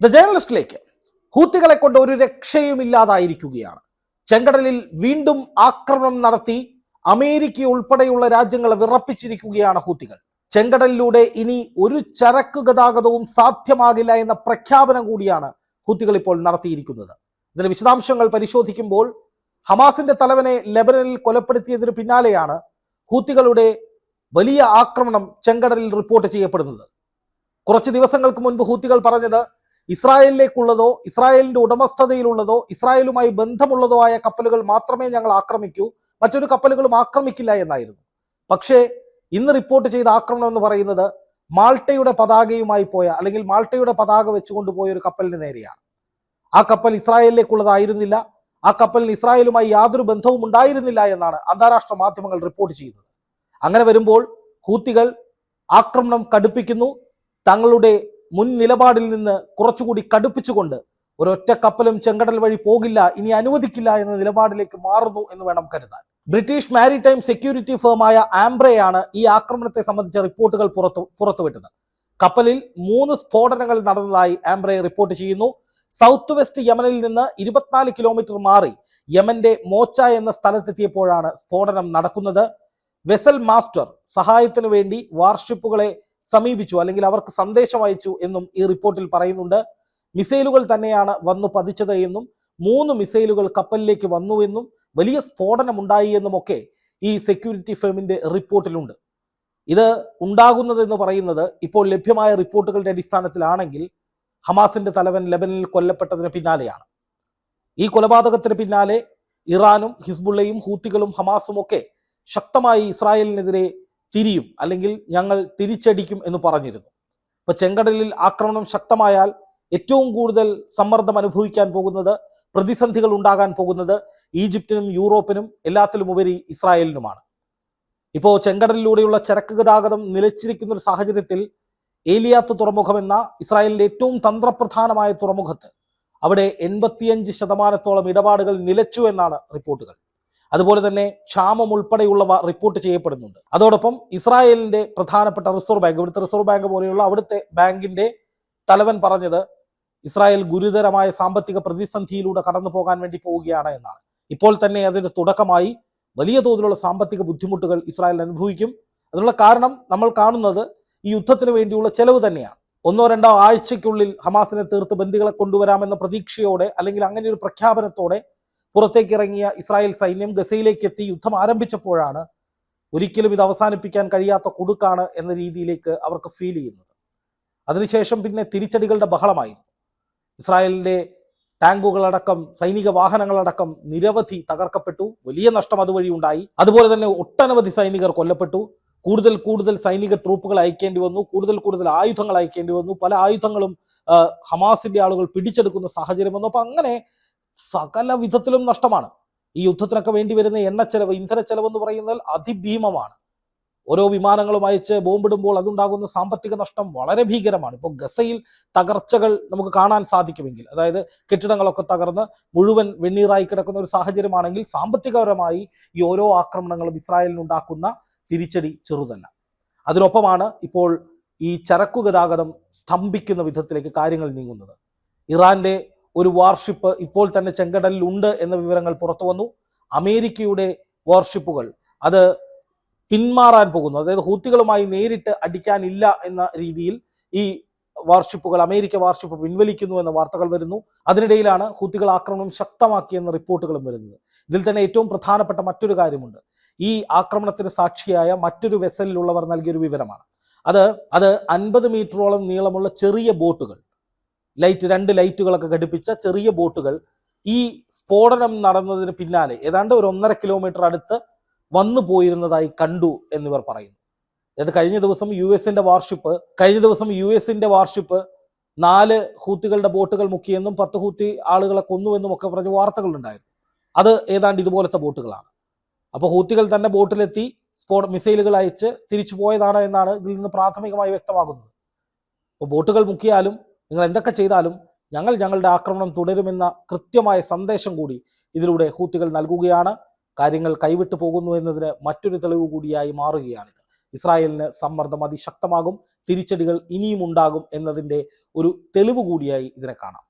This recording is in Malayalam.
ദ ജേർണലിസ്റ്റിലേക്ക് ഹൂത്തികളെ കൊണ്ട് ഒരു രക്ഷയും ഇല്ലാതായിരിക്കുകയാണ് ചെങ്കടലിൽ വീണ്ടും ആക്രമണം നടത്തി അമേരിക്ക ഉൾപ്പെടെയുള്ള രാജ്യങ്ങളെ വിറപ്പിച്ചിരിക്കുകയാണ് ഹൂത്തികൾ. ചെങ്കടലിലൂടെ ഇനി ഒരു ചരക്ക് ഗതാഗതവും സാധ്യമാകില്ല എന്ന പ്രഖ്യാപനം കൂടിയാണ് ഹൂത്തികൾ ഇപ്പോൾ നടത്തിയിരിക്കുന്നത്. ഇതിന്റെ വിശദാംശങ്ങൾ പരിശോധിക്കുമ്പോൾ ഹമാസിന്റെ തലവനെ ലെബനനിൽ കൊലപ്പെടുത്തിയതിന് പിന്നാലെയാണ് ഹൂത്തികളുടെ വലിയ ആക്രമണം ചെങ്കടലിൽ റിപ്പോർട്ട് ചെയ്യപ്പെടുന്നത്. കുറച്ച് ദിവസങ്ങൾക്ക് മുൻപ് ഹൂത്തികൾ പറഞ്ഞത് ഇസ്രായേലിലേക്കുള്ളതോ ഇസ്രായേലിന്റെ ഉടമസ്ഥതയിലുള്ളതോ ഇസ്രായേലുമായി ബന്ധമുള്ളതോ ആയ കപ്പലുകൾ മാത്രമേ ഞങ്ങൾ ആക്രമിക്കൂ. മറ്റൊരു കപ്പലുകളും ആക്രമിക്കില്ല എന്നായിരുന്നു. പക്ഷേ ഇന്ന് റിപ്പോർട്ട് ചെയ്ത ആക്രമണം എന്ന് പറയുന്നത് മാൾട്ടയുടെ പതാകയുമായി പോയ അല്ലെങ്കിൽ മാൾട്ടയുടെ പതാക വെച്ചുകൊണ്ട് പോയ ഒരു കപ്പലിന് നേരെയാണ്. ആ കപ്പൽ ഇസ്രായേലിലേക്കുള്ളതായിരുന്നില്ല. ആ കപ്പലിന് ഇസ്രായേലുമായി യാതൊരു ബന്ധവും ഉണ്ടായിരുന്നില്ല എന്നാണ് അന്താരാഷ്ട്ര മാധ്യമങ്ങൾ റിപ്പോർട്ട് ചെയ്യുന്നത്. അങ്ങനെ വരുമ്പോൾ ഹൂത്തികൾ ആക്രമണം കടുപ്പിക്കുന്നു. തങ്ങളുടെ മുൻ നിലപാടിൽ നിന്ന് കുറച്ചുകൂടി കടുപ്പിച്ചുകൊണ്ട് ഒരൊറ്റ കപ്പലും ചെങ്കടൽ വഴി പോകില്ല ഇനി അനുവദിക്കില്ല എന്ന നിലപാടിലേക്ക് മാറുന്നു എന്ന് വേണം കരുതാൻ. ബ്രിട്ടീഷ് മാരിടൈം സെക്യൂരിറ്റി ഫേമായ ആംബ്രയാണ് ഈ ആക്രമണത്തെ സംബന്ധിച്ച റിപ്പോർട്ടുകൾ പുറത്തു പുറത്തുവിട്ടത്. കപ്പലിൽ മൂന്ന് സ്ഫോടനങ്ങൾ നടന്നതായി ആംബ്രെ റിപ്പോർട്ട് ചെയ്യുന്നു. സൗത്ത് വെസ്റ്റ് യമനിൽ നിന്ന് ഇരുപത്തിനാല് കിലോമീറ്റർ മാറി യമന്റെ മോച്ച എന്ന സ്ഥലത്തെത്തിയപ്പോഴാണ് സ്ഫോടനം നടക്കുന്നത്. വെസൽ മാസ്റ്റർ സഹായത്തിനു വേണ്ടി വാർഷിപ്പുകളെ സമീപിച്ചു അല്ലെങ്കിൽ അവർക്ക് സന്ദേശം അയച്ചു എന്നും ഈ റിപ്പോർട്ടിൽ പറയുന്നുണ്ട്. മിസൈലുകൾ തന്നെയാണ് വന്നു പതിച്ചത് എന്നും മൂന്ന് മിസൈലുകൾ കപ്പലിലേക്ക് വന്നു എന്നും വലിയ സ്ഫോടനം ഉണ്ടായി എന്നുമൊക്കെ ഈ സെക്യൂരിറ്റി ഫേമിന്റെ റിപ്പോർട്ടിലുണ്ട്. ഇത് ഉണ്ടാകുന്നതെന്ന് പറയുന്നത് ഇപ്പോൾ ലഭ്യമായ റിപ്പോർട്ടുകളുടെ അടിസ്ഥാനത്തിലാണെങ്കിൽ ഹമാസിന്റെ തലവൻ ലെബനിൽ കൊല്ലപ്പെട്ടതിന് പിന്നാലെയാണ്. ഈ കൊലപാതകത്തിന് പിന്നാലെ ഇറാനും ഹിസ്ബുള്ളയും ഹൂത്തികളും ഹമാസും ഒക്കെ ശക്തമായി ഇസ്രായേലിനെതിരെ തിരിയും അല്ലെങ്കിൽ ഞങ്ങൾ തിരിച്ചടിക്കും എന്ന് പറഞ്ഞിരുന്നു. ഇപ്പൊ ചെങ്കടലിൽ ആക്രമണം ശക്തമായാൽ ഏറ്റവും കൂടുതൽ സമ്മർദ്ദം അനുഭവിക്കാൻ പോകുന്നത് പ്രതിസന്ധികൾ ഉണ്ടാകാൻ പോകുന്നത് ഈജിപ്തിനും യൂറോപ്പിനും എല്ലാത്തിലും ഉപരി ഇസ്രായേലിനുമാണ്. ഇപ്പോൾ ചെങ്കടലിലൂടെയുള്ള ചരക്ക് ഗതാഗതം നിലച്ചിരിക്കുന്ന ഒരു സാഹചര്യത്തിൽ ഏലിയാത്ത് തുറമുഖം എന്ന ഇസ്രായേലിന്റെ ഏറ്റവും തന്ത്രപ്രധാനമായ തുറമുഖത്ത് അവിടെ എൺപത്തിയഞ്ച് ശതമാനത്തോളം ഇടപാടുകൾ നിലച്ചു എന്നാണ് റിപ്പോർട്ടുകൾ. അതുപോലെ തന്നെ ക്ഷാമം ഉൾപ്പെടെയുള്ളവ റിപ്പോർട്ട് ചെയ്യപ്പെടുന്നുണ്ട്. അതോടൊപ്പം ഇസ്രായേലിന്റെ പ്രധാനപ്പെട്ട റിസർവ് ബാങ്ക് ഇവിടുത്തെ റിസർവ് ബാങ്ക് പോലെയുള്ള അവിടുത്തെ ബാങ്കിന്റെ തലവൻ പറഞ്ഞത് ഇസ്രായേൽ ഗുരുതരമായ സാമ്പത്തിക പ്രതിസന്ധിയിലൂടെ കടന്നു പോകാൻ വേണ്ടി പോവുകയാണ് എന്നാണ്. ഇപ്പോൾ തന്നെ അതിന്റെ തുടക്കമായി വലിയ തോതിലുള്ള സാമ്പത്തിക ബുദ്ധിമുട്ടുകൾ ഇസ്രായേൽ അനുഭവിക്കും. അതിനുള്ള കാരണം നമ്മൾ കാണുന്നത് ഈ യുദ്ധത്തിന് വേണ്ടിയുള്ള ചെലവ് തന്നെയാണ്. ഒന്നോ രണ്ടോ ആഴ്ചയ്ക്കുള്ളിൽ ഹമാസിനെ തീർത്ത് ബന്ദികളെ കൊണ്ടുവരാമെന്ന പ്രതീക്ഷയോടെ അല്ലെങ്കിൽ അങ്ങനെ ഒരു പ്രഖ്യാപനത്തോടെ പുറത്തേക്ക് ഇറങ്ങിയ ഇസ്രായേൽ സൈന്യം ഗസയിലേക്ക് എത്തി യുദ്ധം ആരംഭിച്ചപ്പോഴാണ് ഒരിക്കലും ഇത് അവസാനിപ്പിക്കാൻ കഴിയാത്ത കുടുക്കാണ് എന്ന രീതിയിലേക്ക് അവർക്ക് ഫീൽ ചെയ്യുന്നത്. അതിനുശേഷം പിന്നെ തിരിച്ചടികളുടെ ബഹളമായിരുന്നു. ഇസ്രായേലിന്റെ ടാങ്കുകളടക്കം സൈനിക വാഹനങ്ങളടക്കം നിരവധി തകർക്കപ്പെട്ടു. വലിയ നഷ്ടം അതുവഴി ഉണ്ടായി. അതുപോലെ തന്നെ ഒട്ടനവധി സൈനികർ കൊല്ലപ്പെട്ടു. കൂടുതൽ കൂടുതൽ സൈനിക ട്രൂപ്പുകൾ അയക്കേണ്ടി വന്നു. കൂടുതൽ കൂടുതൽ ആയുധങ്ങൾ അയക്കേണ്ടി വന്നു. പല ആയുധങ്ങളും ഹമാസിന്റെ ആളുകൾ പിടിച്ചെടുക്കുന്ന സാഹചര്യം വന്നു. അപ്പൊ അങ്ങനെ സകല വിധത്തിലും നഷ്ടമാണ്. ഈ യുദ്ധത്തിനൊക്കെ വേണ്ടി വരുന്ന എണ്ണച്ചെലവ് ഇന്ധനച്ചെലവ് എന്ന് പറയുന്നത് അതിഭീമമാണ്. ഓരോ വിമാനങ്ങളും അയച്ച് ബോംബിടുമ്പോൾ അതുണ്ടാകുന്ന സാമ്പത്തിക നഷ്ടം വളരെ ഭീകരമാണ്. ഇപ്പോൾ ഗസയിൽ തകർച്ചകൾ നമുക്ക് കാണാൻ സാധിക്കുമെങ്കിൽ അതായത് കെട്ടിടങ്ങളൊക്കെ തകർന്ന് മുഴുവൻ വെണ്ണീറായി കിടക്കുന്ന ഒരു സാഹചര്യമാണെങ്കിൽ സാമ്പത്തികപരമായി ഈ ഓരോ ആക്രമണങ്ങളും ഇസ്രായേലിനുണ്ടാക്കുന്ന തിരിച്ചടി ചെറുതല്ല. അതിനൊപ്പമാണ് ഇപ്പോൾ ഈ ചരക്കു ഗതാഗതം സ്തംഭിക്കുന്ന വിധത്തിലേക്ക് കാര്യങ്ങൾ നീങ്ങുന്നത്. ഇറാന്റെ ഒരു വാർഷിപ്പ് ഇപ്പോൾ തന്നെ ചെങ്കടലിൽ ഉണ്ട് എന്ന വിവരങ്ങൾ പുറത്തു വന്നു. അമേരിക്കയുടെ വാർഷിപ്പുകൾ അത് പിന്മാറാൻ പോകുന്നു. അതായത് ഹൂത്തികളുമായി നേരിട്ട് അടിക്കാനില്ല എന്ന രീതിയിൽ ഈ വാർഷിപ്പുകൾ അമേരിക്ക വാർഷിപ്പ് പിൻവലിക്കുന്നു എന്ന വാർത്തകൾ വരുന്നു. അതിനിടയിലാണ് ഹൂത്തികൾ ആക്രമണം ശക്തമാക്കിയെന്ന റിപ്പോർട്ടുകളും വരുന്നത്. ഇതിൽ തന്നെ ഏറ്റവും പ്രധാനപ്പെട്ട മറ്റൊരു കാര്യമുണ്ട്. ഈ ആക്രമണത്തിന് സാക്ഷിയായ മറ്റൊരു വെസലിലുള്ളവർ നൽകിയൊരു വിവരമാണ്. അത് അത് അൻപത് മീറ്ററോളം നീളമുള്ള ചെറിയ ബോട്ടുകൾ ലൈറ്റ് രണ്ട് ലൈറ്റുകളൊക്കെ ഘടിപ്പിച്ച ചെറിയ ബോട്ടുകൾ ഈ സ്ഫോടനം നടന്നതിന് പിന്നാലെ ഏതാണ്ട് ഒരു ഒന്നര കിലോമീറ്റർ അടുത്ത് വന്നു പോയിരുന്നതായി കണ്ടു എന്നിവർ പറയുന്നു. അതായത് കഴിഞ്ഞ ദിവസം യു എസിന്റെ വാർഷിപ്പ് കഴിഞ്ഞ ദിവസം യു എസിന്റെ വാർഷിപ്പ് നാല് ഹൂത്തികളുടെ ബോട്ടുകൾ മുക്കിയെന്നും പത്ത് ഹൂത്തി ആളുകളെ കൊന്നുവെന്നും ഒക്കെ പറഞ്ഞ വാർത്തകളുണ്ടായിരുന്നു അത് ഏതാണ്ട് ഇതുപോലത്തെ ബോട്ടുകളാണ്. അപ്പോൾ ഹൂത്തികൾ തന്നെ ബോട്ടിലെത്തി സ്ഫോട മിസൈലുകൾ അയച്ച് തിരിച്ചു പോയതാണ് എന്നാണ് ഇതിൽ നിന്ന് പ്രാഥമികമായി വ്യക്തമാകുന്നത്. അപ്പോൾ ബോട്ടുകൾ മുക്കിയാലും നിങ്ങൾ എന്തൊക്കെ ചെയ്താലും ഞങ്ങൾ ഞങ്ങളുടെ ആക്രമണം തുടരുമെന്ന കൃത്യമായ സന്ദേശം കൂടി ഇതിലൂടെ ഹൂത്തികൾ നൽകുകയാണ്. കാര്യങ്ങൾ കൈവിട്ടു പോകുന്നു എന്നതിന് മറ്റൊരു തെളിവ് കൂടിയായി മാറുകയാണിത്. ഇസ്രായേലിന് സമ്മർദ്ദം അതിശക്തമാകും. തിരിച്ചടികൾ ഇനിയും ഉണ്ടാകും എന്നതിന്റെ ഒരു തെളിവ് കൂടിയായി ഇതിനെ കാണാം.